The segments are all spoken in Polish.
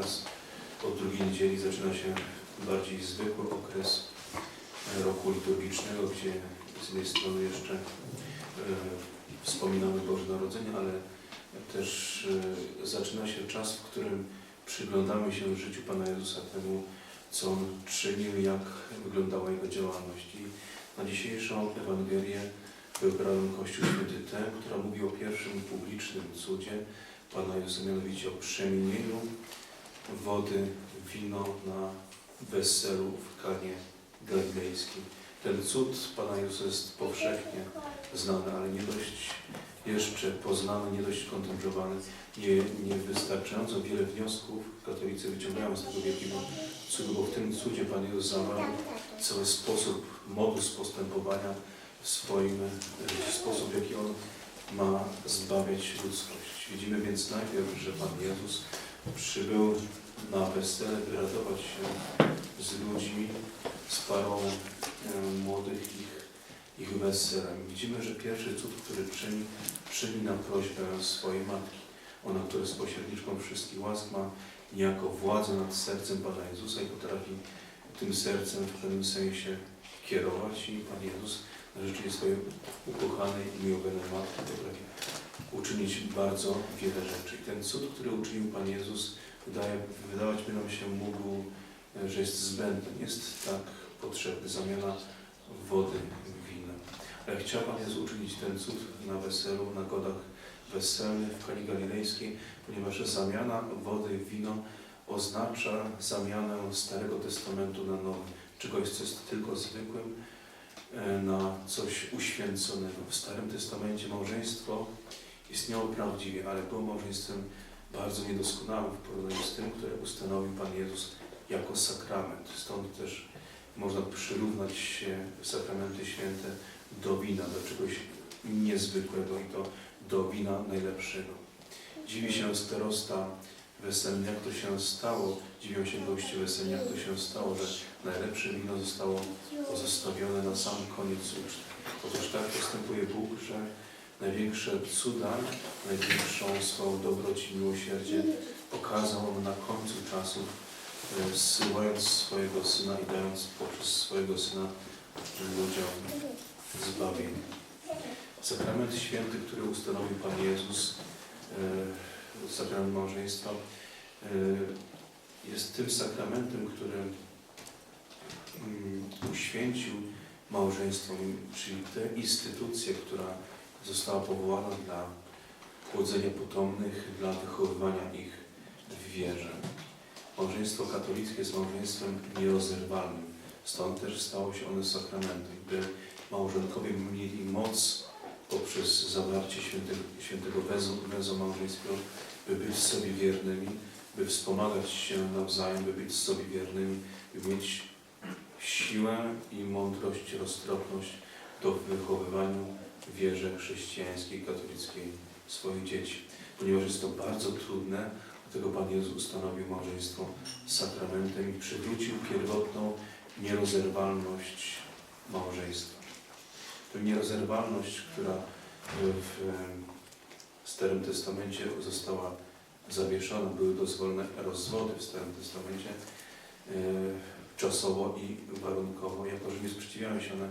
Teraz od drugiej niedzieli zaczyna się bardziej zwykły okres roku liturgicznego, gdzie z jednej strony jeszcze e, wspominamy Boże Narodzenie, ale też e, zaczyna się czas, w którym przyglądamy się życiu Pana Jezusa temu, co On czynił, jak wyglądała Jego działalność. I na dzisiejszą Ewangelię wybrałem Kościół Święty tę, która mówi o pierwszym publicznym cudzie Pana Jezusa, mianowicie o przemienieniu wody w wino na weselu w Kanie Galilejskiej. Ten cud Pana Jezusa jest powszechnie znany, ale nie dość jeszcze poznany, nie dość kontemplowany, nie, nie wystarczająco wiele wniosków katolicy wyciągają z tego wielkiego cudu, bo w tym cudzie Pan Jezus zawarł cały sposób, modus postępowania w swoim e, sposób, w jaki On ma zbawiać ludzkość. Widzimy więc najpierw, że Pan Jezus przybył na wesele, by radować się z ludźmi, z parą e, młodych ich, ich weselem. Widzimy, że pierwszy cud, który czyni, czyni na prośbę swojej matki. Ona, która jest pośredniczką wszystkich łask, ma niejako władzę nad sercem Pana Jezusa i potrafi tym sercem w pewnym sensie kierować i Pan Jezus na rzeczy swojej ukochanej i miłowanej matki potrafi uczynić bardzo wiele rzeczy. I ten cud, który uczynił Pan Jezus, wydaje, wydawać by nam się mógł, e, że jest zbędny, jest tak potrzebny, zamiana wody winem. Ale chciał Pan Jezus uczynić ten cud na weselu, na godach weselnych w Kali Galilejskiej, ponieważ zamiana wody w wino oznacza zamianę Starego Testamentu na Nowy. Czegoś, co jest tylko zwykłym, e, na coś uświęconego. W Starym Testamencie małżeństwo istniało prawdziwie, ale było małżeństwem bardzo niedoskonałym w porównaniu z tym, które ustanowił Pan Jezus jako sakrament. Stąd też można przyrównać się sakramenty święte do wina, do czegoś niezwykłego i to do wina najlepszego. Dziwi się starosta weselny, jak to się stało, dziwią się goście weselni, jak to się stało, że najlepsze wino zostało pozostawione na sam koniec uczty. Otóż tak postępuje Bóg, że największe cuda, największą swoją dobroć i miłosierdzie okazał On na końcu czasów, e, zsyłając swojego Syna i dając poprzez swojego Syna ludziom zbawienie. Sakrament święty, który ustanowił Pan Jezus, e, sakrament małżeństwa, e, jest tym sakramentem, który mm, uświęcił małżeństwo, czyli tę instytucję, która została powołana dla płodzenia potomnych, dla wychowywania ich w wierze. Małżeństwo katolickie jest małżeństwem nierozerwalnym, stąd też stało się one sakramentem, by małżonkowie mieli moc poprzez zawarcie świętego, świętego wezu, wezu małżeństwa, by być sobie wiernymi, by wspomagać się nawzajem, by być sobie wiernymi, by mieć siłę i mądrość, roztropność do wychowywania wierze chrześcijańskiej, katolickiej swoich dzieci. Ponieważ jest to bardzo trudne, dlatego Pan Jezus ustanowił małżeństwo sakramentem i przywrócił pierwotną nierozerwalność małżeństwa. Tę nierozerwalność, która w Starym Testamencie została zawieszona, były dozwolone rozwody w Starym Testamencie e, czasowo i warunkowo, jako że nie sprzeciwiały się one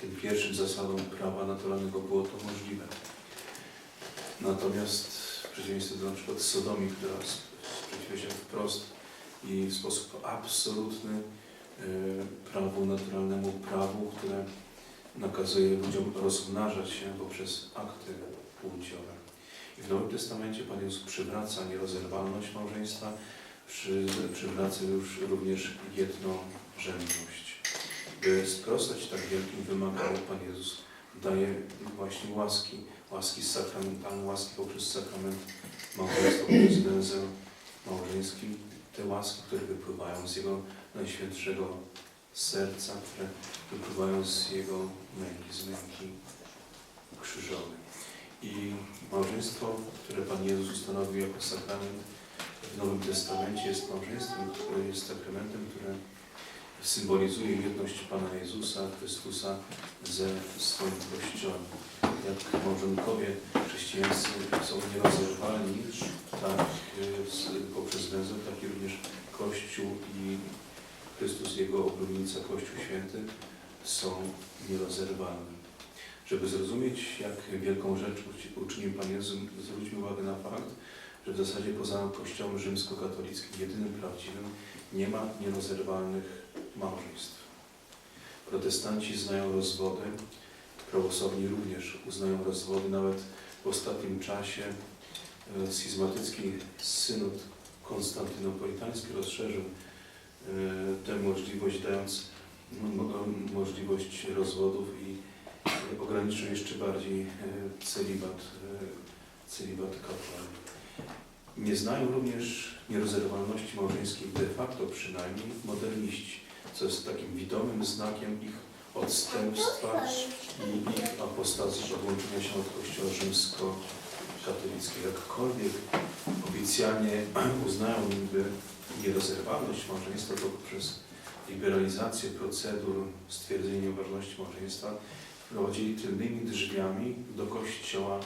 tym pierwszym zasadom prawa naturalnego, było to możliwe. Natomiast w przeciwieństwie do na przykład Sodomii, która sprzeciwia się wprost i w sposób absolutny e, prawu naturalnemu, prawu, które nakazuje ludziom rozmnażać się poprzez akty płciowe. I w Nowym Testamencie Pan Jezus przywraca nierozerwalność małżeństwa, przy, przywraca już również jednorzędność. By sprostać tak wielkim wymaganiom, Pan Jezus daje właśnie łaski, łaski sakramentalne, łaski poprzez sakrament małżeństwa, poprzez węzeł małżeński, te łaski, które wypływają z Jego Najświętszego serca, które wypływają z Jego męki, z męki krzyżowej. I małżeństwo, które Pan Jezus ustanowił jako sakrament w Nowym Testamencie jest małżeństwem, które jest które symbolizuje jedność Pana Jezusa Chrystusa ze swoim Kościołem. Jak małżonkowie chrześcijańscy są nierozerwalni, tak poprzez związek, tak również Kościół i Chrystus, Jego oblubienica, Kościół Święty są nierozerwalne. Żeby zrozumieć, jak wielką rzecz uczynił Pan Jezus, zwróćmy uwagę na fakt, że w zasadzie poza Kościołem rzymskokatolickim, jedynym prawdziwym, nie ma nierozerwalnych małżeństw. Protestanci znają rozwody, prawosławni również uznają rozwody. Nawet w ostatnim czasie e, schizmatycki synod konstantynopolitański rozszerzył e, tę możliwość, dając mo- mo- możliwość rozwodów i e, ograniczył jeszcze bardziej celibat, celibat kapłan. Nie znają również nierozerwalności małżeńskiej de facto przynajmniej moderniści, co jest takim widomym znakiem ich odstępstwa i ich apostazji, odłączenia się od Kościoła rzymskokatolickiego. Jakkolwiek oficjalnie uznają niby nierozerwalność małżeństwa, to poprzez liberalizację procedur stwierdzenia nieważności małżeństwa wprowadzili tylnymi drzwiami do Kościoła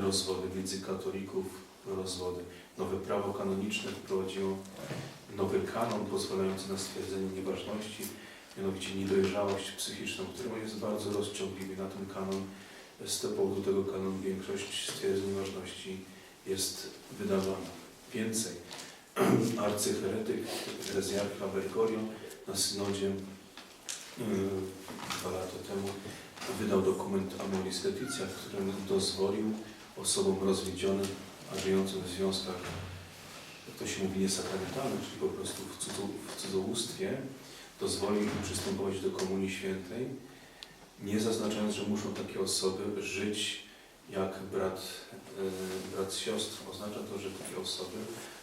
rozwody między katolików, rozwody. Nowe prawo kanoniczne wprowadziło nowy kanon pozwalający na stwierdzenie nieważności, mianowicie niedojrzałość psychiczną, która jest bardzo rozciągliwy na ten kanon. Z tego powodu tego kanonu większość stwierdzeń nieważności jest wydawana. Więcej, arcyheretyk Rezjarcha Bergoglio na synodzie yy, dwa lata temu wydał dokument Amoris Laetitia, w którym dozwolił osobom rozwiedzionym, a żyjącym w związkach, jak to się mówi, niesakramentalnych, czyli po prostu w, cudzu, w cudzołóstwie, dozwolił im przystępować do Komunii Świętej, nie zaznaczając, że muszą takie osoby żyć jak brat, e, brat z. Oznacza to, że takie osoby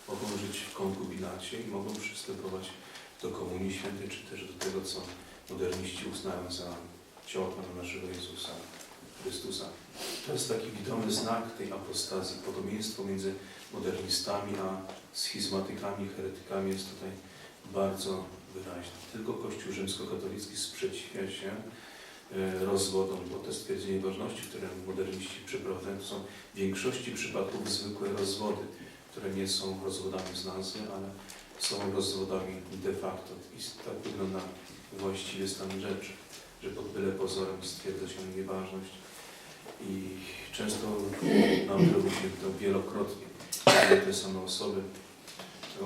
mogą żyć w konkubinacie i mogą przystępować do Komunii Świętej, czy też do tego, co moderniści uznają za ciało Pana naszego Jezusa Chrystusa. To jest taki widomy znak tej apostazji. Podobieństwo między modernistami a schizmatykami, heretykami jest tutaj bardzo wyraźne. Tylko Kościół rzymskokatolicki sprzeciwia się e, rozwodom, bo te stwierdzenie ważności, które moderniści przeprowadzają, to są w większości przypadków zwykłe rozwody, które nie są rozwodami z nazwy, ale są rozwodami de facto. I tak wygląda właściwie stan rzeczy, że pod byle pozorem stwierdza się nieważność i często nam robi się to wielokrotnie. Te same osoby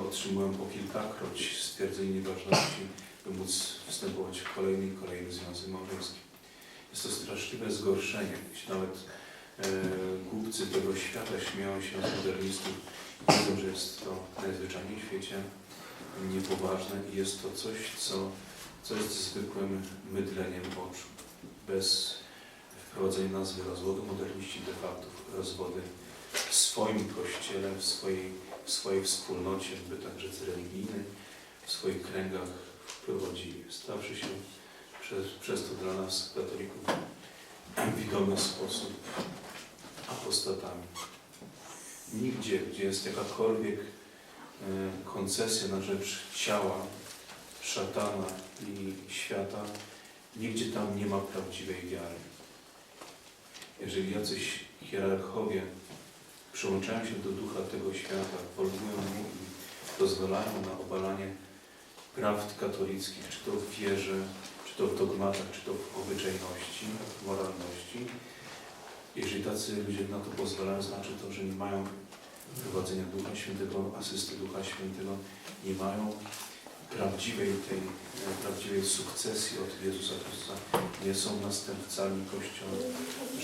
otrzymują po kilkakroć stwierdzenie nieważności, by móc wstępować w kolejny i kolejny związek małżeński. Jest to straszliwe zgorszenie, nawet e, głupcy tego świata śmieją się z modernistów i wiedzą, że jest to najzwyczajniej w świecie niepoważne i jest to coś, co, co jest zwykłym mydleniem oczu. Bez wprowadzenia nazwy rozwodu moderniści de facto rozwody w swoim kościele, w swojej, w swojej wspólnocie, by także religijnej, w swoich kręgach wprowadzili, stawszy się przez, przez to dla nas, katolików, w widomy sposób apostatami. Nigdzie, gdzie jest jakakolwiek e, koncesja na rzecz ciała, szatana i świata, nigdzie tam nie ma prawdziwej wiary. Jeżeli jacyś hierarchowie przyłączają się do ducha tego świata, polują mu i pozwalają na obalanie prawd katolickich, czy to w wierze, czy to w dogmatach, czy to w obyczajności, w moralności, jeżeli tacy ludzie na to pozwalają, znaczy to, że nie mają prowadzenia Ducha Świętego, asysty Ducha Świętego, nie mają prawdziwej tej, e, prawdziwej sukcesji od Jezusa Chrystusa, nie są następcami Kościoła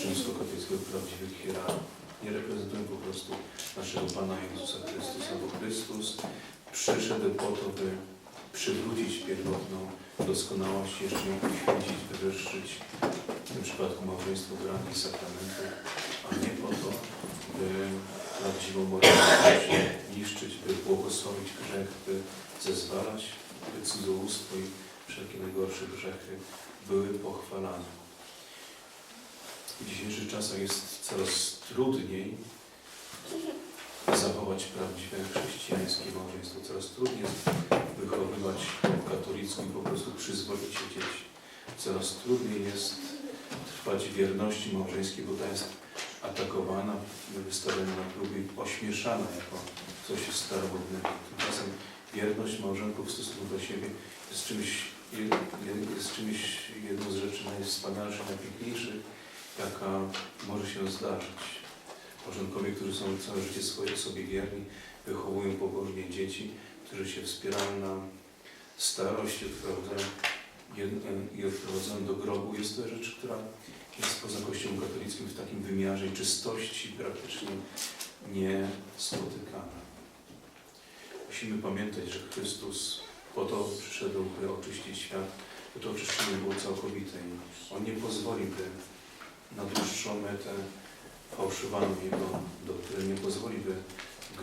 rzymskokatolickiego prawdziwych hierarchów. Nie reprezentują po prostu naszego Pana Jezusa Chrystusa, bo Chrystus przyszedł po to, by przywrócić pierwotną doskonałość, jeszcze ją uświęcić, wywyższyć, w tym przypadku małżeństwo do rangi sakramentu, a nie po to, by prawdziwą moralność niszczyć, by błogosławić grzech, by zezwalać, by cudzołóstwo i wszelkie najgorsze grzechy były pochwalane. W dzisiejszych czasach jest coraz trudniej zachować prawdziwe chrześcijańskie małżeństwo. Coraz trudniej jest wychowywać i po prostu przyzwoicie dzieci. Coraz trudniej jest trwać wierności małżeńskiej, bo ta jest atakowana, wystawiana na próby i ośmieszana jako coś staromodnego. Tymczasem wierność małżonków w stosunku do siebie jest czymś, je- jest czymś jedną z rzeczy najwspanialszych, najpiękniejszych, jaka może się zdarzyć. Małżonkowie, którzy są całe życie swoje sobie wierni, wychowują pobożnie dzieci, którzy się wspierają na starość odprowadzają, i odprowadzają do grobu. Jest to rzecz, która jest poza Kościołem katolickim w takim wymiarze i czystości praktycznie niespotykana. Musimy pamiętać, że Chrystus po to przyszedł, by oczyścić świat, by to oczyszczenie było całkowite On nie pozwoli, by na dłuższą metę fałszowano Jego doktrynę, nie pozwoli, by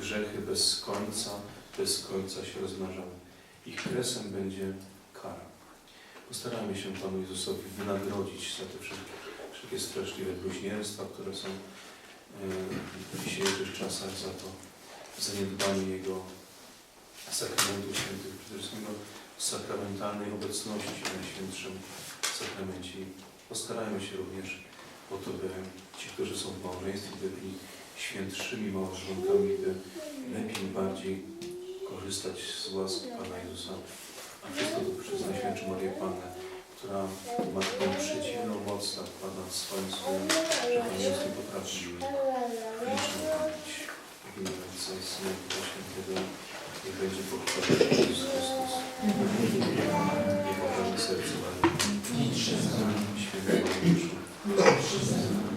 grzechy bez końca, bez końca się rozmnażały. Ich kresem będzie kara. Postarajmy się Panu Jezusowi wynagrodzić za te wszelkie, wszelkie straszliwe bluźnierstwa, które są e, w dzisiejszych czasach, za to zaniedbanie Jego sakramentu świętych, przede wszystkim sakramentalnej obecności w Najświętszym sakramencie. Postarajmy się również o to, by ci, którzy są w małżeństwie, by byli świętszymi małżonkami, by lepiej bardziej korzystać z łaski Pana Jezusa. Chrystus przyzna Świętą Marię Pannę, która ma matką przeciwną mocno wpada w swoim słowem, że Pan Jezus nie potrafił liczną pamięć. W imię Ojca i Syna i Ducha Świętego niech będzie pochwalony Jezus Chrystus. Niech okaże serce Marii. Świętego Mariusza.